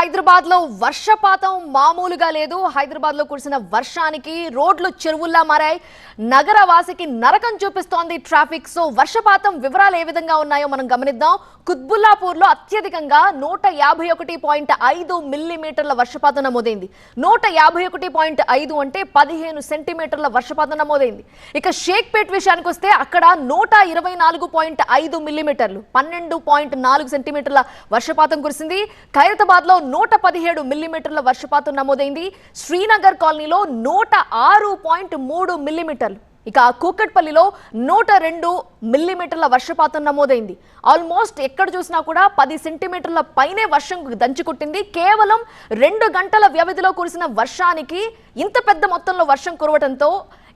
హైదరాబాద్లో వర్షపాతం మామూలుగా లేదు. హైదరాబాద్లో కురిసిన వర్షానికి రోడ్లు చెరువుల్లా మారాయి. నగర వాసికి నరకం చూపిస్తోంది ట్రాఫిక్. సో వర్షపాతం వివరాలు ఏ విధంగా ఉన్నాయో మనం గమనిద్దాం. కుత్బుల్లాపూర్లో అత్యధికంగా నూట యాభై ఒకటి పాయింట్ ఐదు మిల్లీమీటర్ల వర్షపాతం నమోదైంది. నూట యాభై ఒకటి పాయింట్ ఐదు అంటే పదిహేను సెంటీమీటర్ల వర్షపాతం నమోదైంది. ఇక షేక్పేట్ విషయానికి వస్తే అక్కడ నూట ఇరవై నాలుగు పాయింట్ ఐదు మిల్లీమీటర్లు పన్నెండు పాయింట్ నాలుగు సెంటీమీటర్ల వర్షపాతం కురిసింది. ఖైరతాబాద్లో నూట పదిహేడు మిల్లీమీటర్ల వర్షపాతం నమోదైంది. శ్రీనగర్ కాలనీలో నూట ఆరు పాయింట్ మూడు మిల్లీమీటర్లు. ఇక కూకట్పల్లిలో నూట రెండు మిల్లీమీటర్ల వర్షపాతం నమోదైంది. ఆల్మోస్ట్ ఎక్కడ చూసినా కూడా పది సెంటీమీటర్ల పైనే వర్షం దంచుకుట్టింది. కేవలం రెండు గంటల వ్యవధిలో కురిసిన వర్షానికి ఇంత పెద్ద మొత్తంలో వర్షం కురవడంతో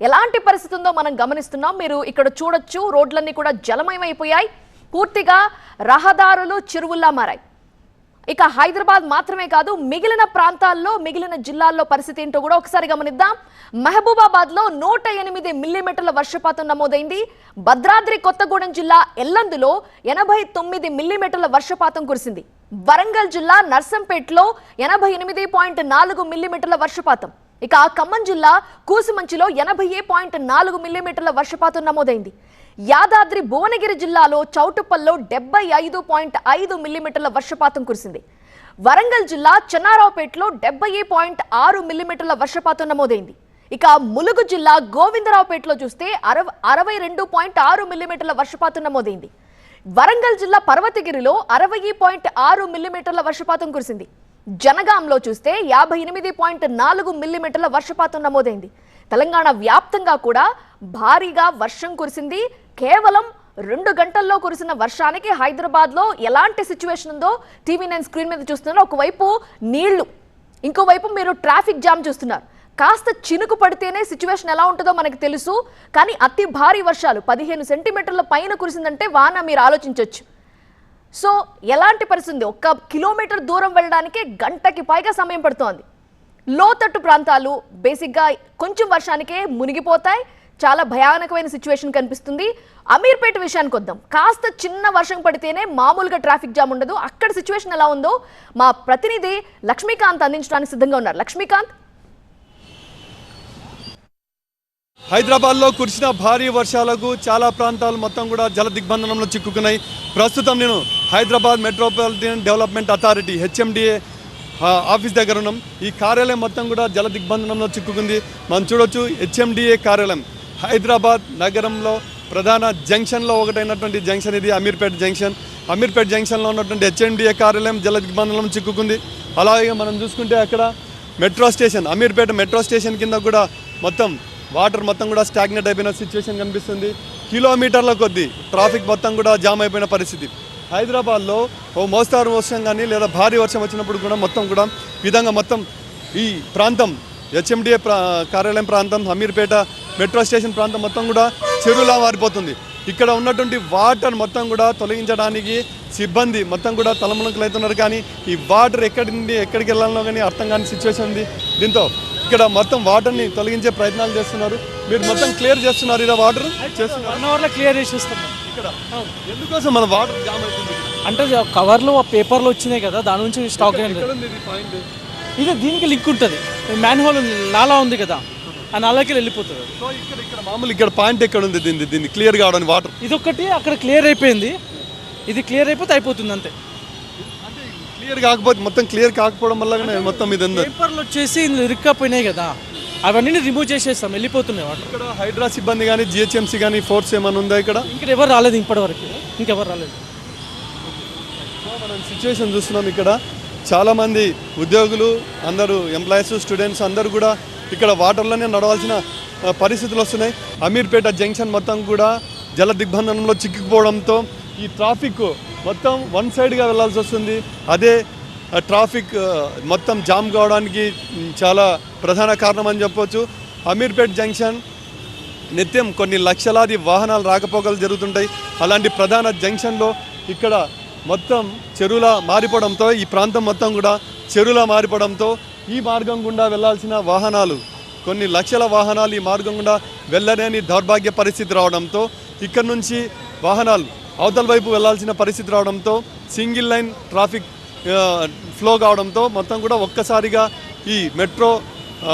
ఎలాంటి పరిస్థితి ఉందో మనం గమనిస్తున్నాం. మీరు ఇక్కడ చూడొచ్చు రోడ్లన్నీ కూడా జలమయమైపోయాయి. పూర్తిగా రహదారులు చిరువుల్లా మారాయి. ఇక హైదరాబాద్ మాత్రమే కాదు మిగిలిన ప్రాంతాల్లో మిగిలిన జిల్లాల్లో పరిస్థితి ఏంటో కూడా ఒకసారి గమనిద్దాం. మహబూబాబాద్లో నూట ఎనిమిది మిల్లీమీటర్ల వర్షపాతం నమోదైంది. భద్రాద్రి కొత్తగూడెం జిల్లా ఎల్లందులో ఎనభై తొమ్మిది మిల్లీమీటర్ల వర్షపాతం కురిసింది. వరంగల్ జిల్లా నర్సంపేటలో ఎనభై ఎనిమిది పాయింట్ నాలుగు మిల్లీమీటర్ల వర్షపాతం. ఇక ఖమ్మం జిల్లా కూసుమంచిలో ఎనభై పాయింట్ నాలుగు మిల్లీమీటర్ల వర్షపాతం నమోదైంది. యాదాద్రి భువనగిరి జిల్లాలో చౌటుపల్లో డెబ్బై ఐదు పాయింట్ ఐదు మిల్లీమీటర్ల వర్షపాతం కురిసింది. వరంగల్ జిల్లా చెన్నారావుపేటలో డెబ్బై పాయింట్ ఆరు మిల్లీమీటర్ల వర్షపాతం నమోదైంది. ఇక ములుగు జిల్లా గోవిందరావుపేటలో చూస్తే అరవ అరవై రెండు పాయింట్ ఆరు మిల్లీమీటర్ల వర్షపాతం నమోదైంది. వరంగల్ జిల్లా పర్వతగిరిలో అరవై పాయింట్ ఆరు మిల్లీమీటర్ల వర్షపాతం కురిసింది. జనగాంలో చూస్తే యాభై ఎనిమిది పాయింట్ నాలుగు మిల్లీమీటర్ల వర్షపాతం నమోదైంది. తెలంగాణ వ్యాప్తంగా కూడా భారీగా వర్షం కురిసింది. కేవలం రెండు గంటల్లో కురిసిన వర్షానికి హైదరాబాద్లో ఎలాంటి సిచ్యువేషన్ ఉందో టీవీ నైన్ స్క్రీన్ మీద చూస్తున్నారు. ఒకవైపు నీళ్ళు ఇంకోవైపు మీరు ట్రాఫిక్ జామ్ చూస్తున్నారు. కాస్త చినుకు పడితేనే సిచ్యువేషన్ ఎలా ఉంటుందో మనకు తెలుసు. కానీ అతి భారీ వర్షాలు పదిహేను సెంటీమీటర్ల పైన కురిసిందంటే వాన మీరు ఆలోచించవచ్చు సో ఎలాంటి పరిస్థితి ఒక్క కిలోమీటర్ దూరం వెళ్ళడానికి గంటకి పైగా సమయం పడుతోంది. లోతట్టు ప్రాంతాలు బేసిక్గా కొంచెం వర్షానికే మునిగిపోతాయి. చాలా భయానకమైన సిచ్యువేషన్ కనిపిస్తుంది. అమీర్పేట విషయానికి వద్దాం. కాస్త చిన్న వర్షం పడితేనే మామూలుగా ట్రాఫిక్ జామ్ ఉండదు. అక్కడ సిచ్యువేషన్ ఎలా ఉందో మా ప్రతినిధి లక్ష్మీకాంత్ అందించడానికి సిద్ధంగా ఉన్నారు. లక్ష్మీకాంత్? హైదరాబాద్లో కురిసిన భారీ వర్షాలకు చాలా ప్రాంతాలు మొత్తం కూడా జల దిగ్బంధనంలో చిక్కుకున్నాయి. ప్రస్తుతం నేను Hyderabad metropolitan development authority HMDA office దగ్గర ఉన్నాం. ఈ కార్యాలయం మొత్తం కూడా జల దిగ్బంధనంలో చిక్కుకుంది. మనం చూడొచ్చు హెచ్ఎండిఏ కార్యాలయం. హైదరాబాద్ నగరంలో ప్రధాన జంక్షన్లో ఒకటైనటువంటి జంక్షన్ ఇది అమీర్పేట్ జంక్షన్. అమీర్పేట్ జంక్షన్లో ఉన్నటువంటి హెచ్ఎండిఏ కార్యాలయం జల దిగ్బంధనంలో చిక్కుకుంది. అలాగే మనం చూసుకుంటే అక్కడ metro station Ameerpet metro station కింద కూడా మొత్తం వాటర్ మొత్తం కూడా స్టాగ్నెట్ అయిపోయిన సిచ్యువేషన్ కనిపిస్తుంది. కిలోమీటర్ల కొద్దీ ట్రాఫిక్ మొత్తం కూడా జామ్ అయిపోయిన పరిస్థితి. హైదరాబాద్లో ఓ మోస్తారు వర్షం కానీ లేదా భారీ వర్షం వచ్చినప్పుడు కూడా మొత్తం కూడా విధంగా మొత్తం ఈ ప్రాంతం హెచ్ఎండిఏ ప్రా కార్యాలయం ప్రాంతం అమీర్పేట మెట్రో స్టేషన్ ప్రాంతం మొత్తం కూడా చెరువులా మారిపోతుంది. ఇక్కడ ఉన్నటువంటి వాటర్ మొత్తం కూడా తొలగించడానికి సిబ్బంది మొత్తం కూడా తలమునకలు అవుతున్నారు కానీ ఈ వాటర్ ఎక్కడి నుండి ఎక్కడికి వెళ్ళాలో కానీ అర్థం కాని సిచ్యువేషన్ ఉంది. దీంతో ఇక్కడ మొత్తం వాటర్ని తొలగించే ప్రయత్నాలు చేస్తున్నారు. మీరు మొత్తం క్లియర్ చేస్తున్నారు ఇలా వాటర్? చేస్తున్నారు. క్లియర్ చేసేస్తాం ఇక్కడ. ఎందుకోసం మన వాటర్ జామ్ అవుతుంది? అంటే కవర్లో ఆ పేపర్లో వచ్చినాయి కదా దాని నుంచి స్టాక్ అయింది. ఇది దీనికి లింక్ ఉంటుంది. మ్యాన్ హోల్ ఉంది నాలా ఉంది కదా. ఆ నాలాకి వెళ్ళిపోతుంది. సో ఇక్కడ ఇక్కడ మామూలు ఇక్కడ పాయింట్ ఎక్కడ ఉంది దీన్ని దీన్ని క్లియర్ కావడానికి వాటర్ ఇదొక్కటి అక్కడ క్లియర్ అయిపోయింది. ఇది క్లియర్ అయిపోతే అయిపోతుంది అంతే. క్లియర్ కాకపోతే మొత్తం క్లియర్ కాకపోవడం వల్ల మొత్తం ఇది పేపర్లు వచ్చేసి ఇందులో ఇరుక్కపోయినాయి కదా. అవన్నీ రిమూవ్ చేసేస్తాం వెళ్ళిపోతున్నాయి వాటర్ ఇక్కడ హైడ్రా సిబ్బంది కానీ జిహెచ్ఎంసీ కానీ ఫోర్స్ ఏమైనా ఉందా ఇక్కడ? ఇంకా ఎవరు రాలేదు ఇప్పటివరకు. ఇంకెవరు రాలేదు. మనం సిచ్యువేషన్ చూస్తున్నాం ఇక్కడ. చాలామంది ఉద్యోగులు అందరూ ఎంప్లాయీస్ స్టూడెంట్స్ అందరూ కూడా ఇక్కడ వాటర్లోనే నడవాల్సిన పరిస్థితులు వస్తున్నాయి. అమీర్పేట జంక్షన్ మొత్తం కూడా జల దిగ్బంధనంలో చిక్కుకుపోవడంతో ఈ ట్రాఫిక్ మొత్తం వన్ సైడ్గా వెళ్ళాల్సి వస్తుంది. అదే ట్రాఫిక్ మొత్తం జామ్ కావడానికి చాలా ప్రధాన కారణం అని చెప్పొచ్చు. అమీర్పేట్ జంక్షన్ నిత్యం కొన్ని లక్షలాది వాహనాలు రాకపోకలు జరుగుతుంటాయి. అలాంటి ప్రధాన జంక్షన్లో ఇక్కడ మొత్తం చెరువులా మారిపోవడంతో ఈ ప్రాంతం మొత్తం కూడా చెరువులా మారిపోవడంతో ఈ మార్గం గుండా వెళ్ళాల్సిన వాహనాలు కొన్ని లక్షల వాహనాలు ఈ మార్గం గుండా వెళ్ళలేని దౌర్భాగ్య పరిస్థితి రావడంతో ఇక్కడ నుంచి వాహనాలు అవతల వైపు వెళ్ళాల్సిన పరిస్థితి రావడంతో సింగిల్ లైన్ ట్రాఫిక్ ఫ్లో కావడంతో మొత్తం కూడా ఒక్కసారిగా ఈ మెట్రో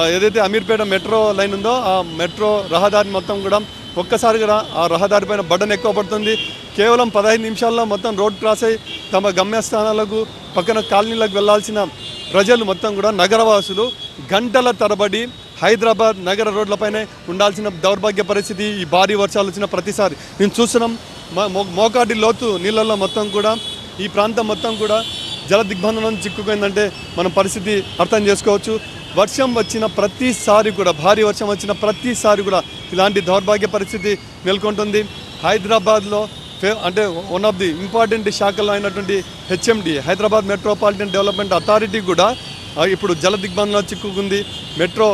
ఏదైతే అమీర్పేట మెట్రో లైన్ ఉందో ఆ మెట్రో రహదారి మొత్తం కూడా ఒక్కసారిగా ఆ రహదారి పైన బడ్డన్ ఎక్కువ పడుతుంది. కేవలం పదహైదు నిమిషాల్లో మొత్తం రోడ్ క్రాస్ అయి తమ గమ్యస్థానాలకు పక్కన కాలనీలకు వెళ్ళాల్సిన ప్రజలు మొత్తం కూడా నగరవాసులు గంటల తరబడి హైదరాబాద్ నగర రోడ్లపైనే ఉండాల్సిన దౌర్భాగ్య పరిస్థితి ఈ భారీ వర్షాలు వచ్చిన ప్రతిసారి. మేము చూస్తున్నాం మోకాటి లోతు నీళ్ళల్లో మొత్తం కూడా ఈ ప్రాంతం మొత్తం కూడా జల దిగ్బంధనం చిక్కుకుందంటే మనం పరిస్థితి అర్థం చేసుకోవచ్చు. వర్షం వచ్చిన ప్రతిసారి కూడా భారీ వర్షం వచ్చిన ప్రతిసారి కూడా ఇలాంటి దౌర్భాగ్య పరిస్థితి నెలకొంటుంది. హైదరాబాద్లో అంటే వన్ ఆఫ్ ది ఇంపార్టెంట్ శాఖలో అయినటువంటి HMD Hyderabad metropolitan development authority కూడా ఇప్పుడు జల దిగ్బంధంలో చిక్కుకుంది. మెట్రో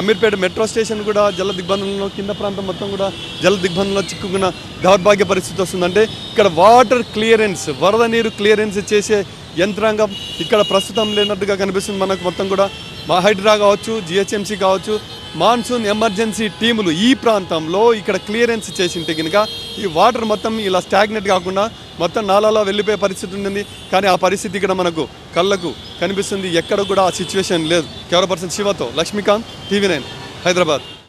అమీర్పేట మెట్రో స్టేషన్ కూడా జల దిగ్బంధంలో కింద ప్రాంతం మొత్తం కూడా జల దిగ్బంధంలో చిక్కుకున్న దౌర్భాగ్య పరిస్థితి వస్తుందంటే ఇక్కడ వాటర్ క్లియరెన్స్ వరద నీరు క్లియరెన్స్ చేసే యంత్రాంగం ఇక్కడ ప్రస్తుతం లేనట్టుగా కనిపిస్తుంది. మనకు మొత్తం కూడా మా హైడ్రా కావచ్చు జిహెచ్ఎంసీ కావచ్చు మాన్సూన్ ఎమర్జెన్సీ టీములు ఈ ప్రాంతంలో ఇక్కడ క్లియరెన్స్ చేసింటే కనుక ఈ వాటర్ మొత్తం ఇలా స్టాగ్నెట్ కాకుండా మొత్తం నాలాలో వెళ్ళిపోయే పరిస్థితి ఉంటుంది కానీ ఆ పరిస్థితి ఇక్కడ మనకు కళ్ళకు కనిపిస్తుంది. ఎక్కడ కూడా ఆ సిచ్యువేషన్ లేదు. కెమెరా పర్సన్ శివతో లక్ష్మీకాంత్ టీవీ నైన్ హైదరాబాద్.